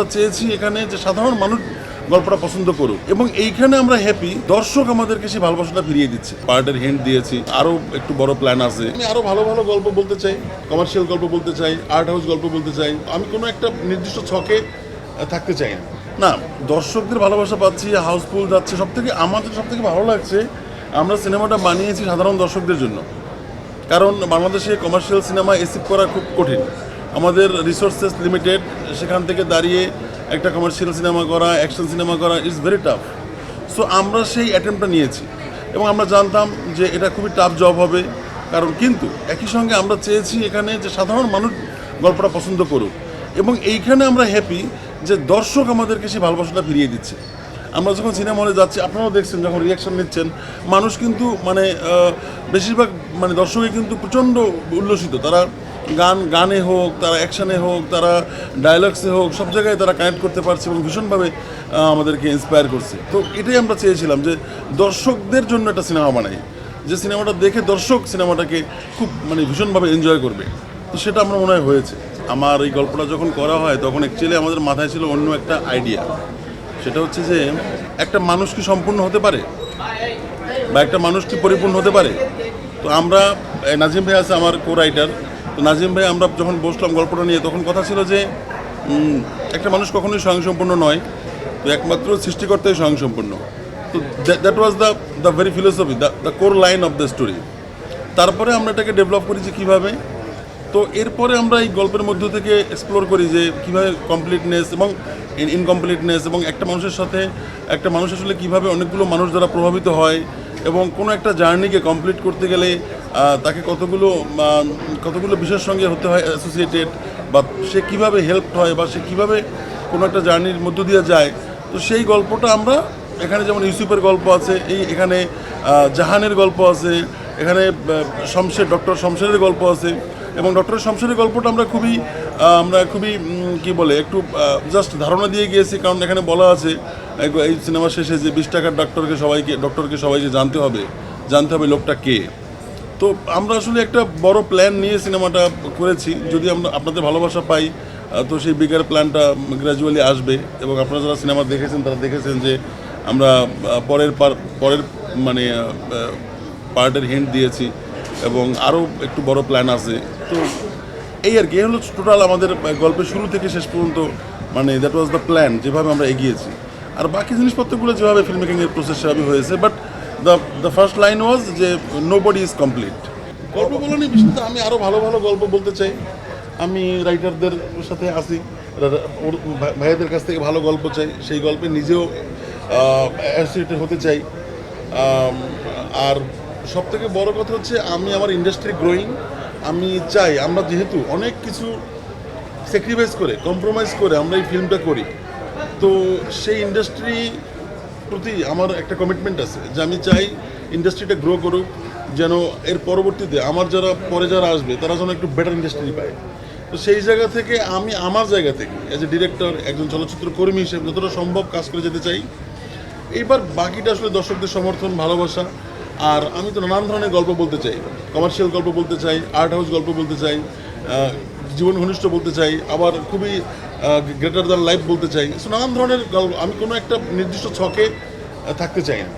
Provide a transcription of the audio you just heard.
আমরা চেয়েছি এখানে যে সাধারণ মানুষ গল্পটা পছন্দ করুক। এবং এইখানে আমরা হ্যাপি দর্শক আমাদেরকে সেই ভালোবাসাটা ফিরিয়ে দিচ্ছে। পার্টের হিন্ট দিয়েছি আরও একটু বড় প্ল্যান আছে। আমি আরও ভালো ভালো গল্প বলতে চাই কমার্শিয়াল গল্প বলতে চাই আর্ট হাউস গল্প বলতে চাই। আমি কোনো একটা নির্দিষ্ট ছকে থাকতে চাই না। না, দর্শকদের ভালোবাসা পাচ্ছি হাউসফুল যাচ্ছে সব থেকে আমাদের সব থেকে ভালো লাগছে, আমরা সিনেমাটা বানিয়েছি সাধারণ দর্শকদের জন্য। কারণ বাংলাদেশে কমার্শিয়াল সিনেমা এসিভ করা খুব কঠিন। আমাদের রিসোর্সেস লিমিটেড সেখান থেকে দাঁড়িয়ে একটা কমার্শিয়াল সিনেমা করা অ্যাকশন সিনেমা করা ইজ ভেরি টাফ সো আমরা সেই অ্যাটেম্পটা নিয়েছি। এবং আমরা জানতাম যে এটা খুবই টাফ জব হবে। কারণ কিন্তু একই সঙ্গে আমরা চেয়েছি এখানে যে সাধারণ মানুষ গল্পটা পছন্দ করুক। এবং এইখানে আমরা হ্যাপি যে দর্শক আমাদেরকে সেই ভালোবাসাটা ফিরিয়ে দিচ্ছে। আমরা যখন সিনেমা হলে যাচ্ছি, আপনারাও দেখছেন যখন রিয়াকশন নিচ্ছেন, মানুষ কিন্তু মানে বেশিরভাগ মানে দর্শকই কিন্তু প্রচণ্ড উল্লসিত। তারা গান, গানে হোক, তারা অ্যাকশানে হোক, তারা ডায়লগসে হোক, সব জায়গায় তারা কানেক্ট করতে পারছে এবং ভীষণভাবে আমাদেরকে ইন্সপায়ার করছে। তো এটাই আমরা চেয়েছিলাম যে দর্শকদের জন্য একটা সিনেমা বানাই। যে সিনেমাটা দেখে দর্শক সিনেমাটাকে খুব মানে ভীষণভাবে এনজয় করবে। তো সেটা আমরা মনে হয় হয়েছে। আমার এই গল্পটা যখন করা হয়, তখন অ্যাকচুয়ালি আমাদের মাথায় ছিল অন্য একটা আইডিয়া সেটা হচ্ছে যে, একটা মানুষ কি সম্পূর্ণ হতে পারে? বা একটা মানুষ কি পরিপূর্ণ হতে পারে? তো আমরা নাজিম ভাই আছে আমার কো রাইটার তো নাজিম ভাই, আমরা যখন বসলাম গল্পটা নিয়ে, তখন কথা ছিল যে একটা মানুষ কখনোই স্বয়ংসম্পূর্ণ নয়, তো একমাত্র সৃষ্টিকর্তাই স্বয়ংসম্পূর্ণ। তো that was the the very philosophy the the core line of the story তারপরে আমরা এটাকে ডেভেলপ করেছি কীভাবে? তো এরপরে আমরা এই গল্পের মধ্য থেকে এক্সপ্লোর করি যে কীভাবে কমপ্লিটনেস এবং ইনকমপ্লিটনেস এবং একটা মানুষের সাথে, একটা মানুষ আসলে কীভাবে অনেকগুলো মানুষ দ্বারা প্রভাবিত হয় এবং কোনো একটা জার্নিকে কমপ্লিট করতে গেলে তাকে কতগুলো কতগুলো বিষয়ের সঙ্গে হতে হয় অ্যাসোসিয়েটেড বা সে কীভাবে হেল্প হয়, বা সে কীভাবে কোনো একটা জার্নির মধ্য দিয়ে যায়, তো সেই গল্পটা আমরা, এখানে যেমন ইউসুফের গল্প আছে, এই এখানে জাহানের গল্প আছে, এখানে শমশের, ডক্টর শমশেরের গল্প আছে, এবং ডক্টর শমশেরের গল্পটা আমরা খুবই আমরা খুবই কি বলে, একটু জাস্ট ধারণা দিয়ে গিয়েছি, কারণ এখানে বলা আছে, এই সিনেমা শেষে যে বিশ টাকার ডক্টরকে সবাইকে ডক্টরকে সবাইকে জানতে হবে জানতে হবে লোকটা কে। তো আমরা আসলে একটা বড় প্ল্যান নিয়ে সিনেমাটা করেছি। যদি আমরা আপনাদের ভালোবাসা পাই তো সেই বিগার প্ল্যানটা গ্র্যাজুয়ালি আসবে এবং আপনারা যারা সিনেমা দেখেছেন, তারা দেখেছেন যে আমরা পরের পার, পরের মানে পার্টের হিন্ট দিয়েছি এবং আরও একটু বড় প্ল্যান আছে। তো এই আর কি হলো টোটাল আমাদের গল্পের শুরু থেকে শেষ পর্যন্ত মানে দ্যাট ওয়াজ দ্য প্ল্যান যেভাবে আমরা এগিয়েছি। আর বাকি জিনিসপত্রগুলো যেভাবে ফিল্ম মেকিংয়ের প্রসেস সেভাবে হয়েছে but the the first line was যে নো বডি ইজ কমপ্লিট গল্প বলা নিয়ে বিশেষত আমি আরও ভালো ভালো গল্প বলতে চাই। আমি রাইটারদের সাথে আসি ভাইয়াদের কাছ থেকে ভালো গল্প চাই, সেই গল্পে নিজেও অ্যাসোসিয়েটেড হতে চাই। আর সব থেকে বড় কথা হচ্ছে, আমি আমার ইন্ডাস্ট্রি গ্রোয়িং আমি চাই, আমরা যেহেতু অনেক কিছু স্যাক্রিফাইস করে কম্প্রোমাইজ করে আমরা এই ফিল্মটা করি। তো সেই ইন্ডাস্ট্রি প্রতি আমার একটা কমিটমেন্ট আছে যে আমি চাই ইন্ডাস্ট্রিটা গ্রো করুক, যেন এর পরবর্তীতে আমার যারা, পরে যারা আসবে, তারা যেন একটু বেটার ইন্ডাস্ট্রি পায়। তো সেই জায়গা থেকে আমি আমার জায়গা থেকে অ্যাজ এ ডিরেক্টর একজন চলচ্চিত্র কর্মী হিসেবে যতটা সম্ভব কাজ করে যেতে চাই। এইবার বাকিটা আসলে দর্শকদের সমর্থন, ভালোবাসা, আর আমি তো নানান ধরনের গল্প বলতে চাই। কমার্শিয়াল গল্প বলতে চাই আর্ট হাউস গল্প বলতে চাই জীবন ঘনিষ্ঠ বলতে চাই। আবার খুবই গ্রেটার দ্যান লাইফ বলতে চাই। নানান ধরনের আমি কোনো একটা নির্দিষ্ট ছকে থাকতে চাই না।